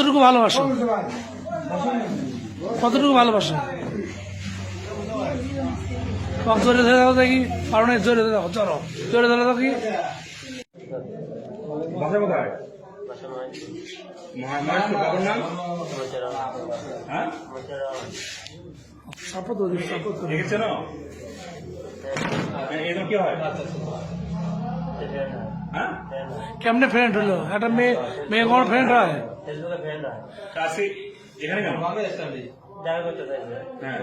কতটুকু ভালোবাসো? কতটুকু ভালোবাসো? জোরে ধরে দাও দেখি। কারণে জোরে ধরে দাও চলো। জোরে ধরে দাও কি বাসা কোথায়? মহা- মায়ের কেমনে ফ্রেন্ড হলো? একটা মেয়ে মেয়ে কোন ফ্রেন্ড হয়? তা আজকে এখানে কেন? দেখা করতে চাইছে হ্যাঁ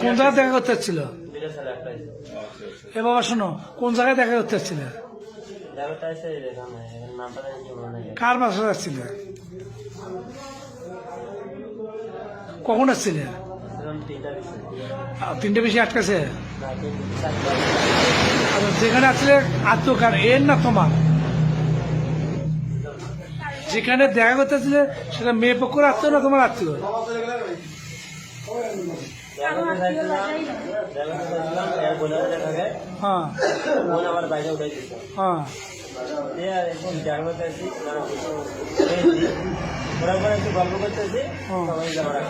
কোন জায়গায় দেখা করতে হচ্ছিল দুটো ছেলে একটা আছে এ বাবা শোনো কোন জায়গায় দেখা করতে মনে নেই কার বাসা যাচ্ছিল? কখন আসছিল তিনটে বেশি আটকাছে? আচ্ছা, যেখানে আসলে আত্মকার এর না তোমার? যেখানে দেখা করতেছিলে সেটা মেয়ে পক্ষের আত্মীয় না তোমার আত্মীয়? যায় হ্যাঁ। হ্যাঁ। ওরা একটু গল্প করতেছি সবাই যাওয়ার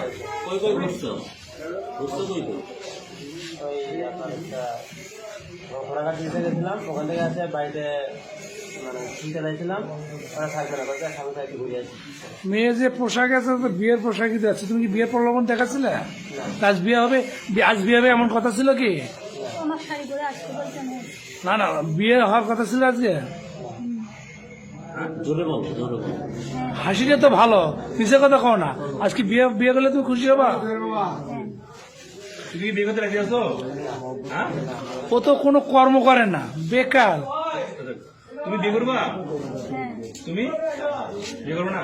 ওই আপনার একটা ঘোড়াঘাট দিতে গেছিলাম ওখান থেকে আছে বাড়িতে মানে কিনতে চাইছিলাম ওরা থাকবে না বলছে সামনে থাকতে ঘুরে আসি। মেয়ে যে পোশাক আছে তো বিয়ের পোশাকই তো আছে তুমি কি বিয়ের প্রলোভন দেখাচ্ছিলে? আজ বিয়ে হবে? আজ বিয়ে হবে এমন কথা ছিল কি? না। না বিয়ে হওয়ার কথা ছিল আজকে? হাসিটা তো ভালো নিচে কথা কও না। আজকে বিয়ে বিয়ে করলে তুমি খুশি হবা তুমি কি বিয়ে করতে রাজি আছো হ্যাঁ ও তো কোনো কর্ম করে না বেকার। তুমি বিয়ে করবা? হ্যাঁ তুমি? বিয়ে করবে না?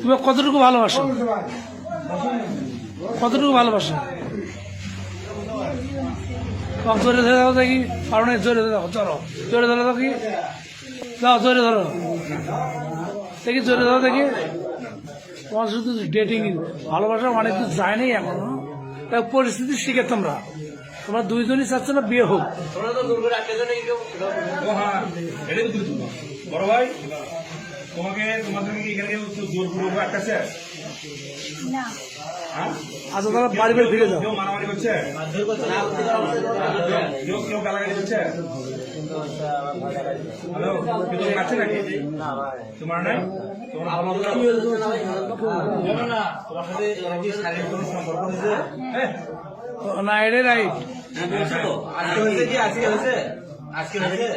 তুমি কতটুকু ভালোবাসো? কতটুকু ভালোবাসো? জোরে ধরে দাও দেখি কারণে জোরে ধরে দাও চলো। জোরে ধরে দাও কি দাও জোরে ধরো। দেখি জোরে দাও দেখি। তোমার শুধু ডেটিং ভালোবাসা অনেক কিছু যায় নাই এখনও তাই পরিস্থিতি শিখে তোমরা। তোমরা দুইজনই চাচ্ছ না বিয়ে হোক? হ্যাঁ বড় ভাই? তোমাকে তোমাদের কি এখানে জোর পূর্বক আটকাছে না। হ্যাঁ? আচ্ছা তাহলে বাড়ি বাড়ি ফিরে যাও। কেউ মারামারি করছে? কেউ কেউ গালাগালি করছে? হ্যালো? নাকি? না তোমার নাই না হ্যাঁ? এটাই রাইট হ্যাঁ তো আজকে হয়েছে কি? আজকে হয়েছে? আজকে হয়েছে?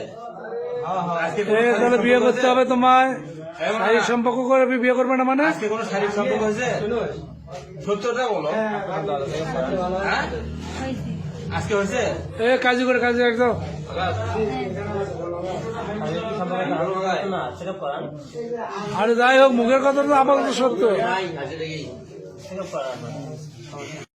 তাহলে বিয়ে করতে হবে তোমায়। হ্যাঁ, শারীরিক সম্পর্ক করে বিয়ে করবে না মানে? কোনো শারীরিক সম্পর্ক হয়েছে? সত্যটা বলো। হ্যাঁ আজকে হয়েছে? এ কাজী করে কাজী একদম। আরে যাই হোক মুখের কথা তো আপাতত সত্য।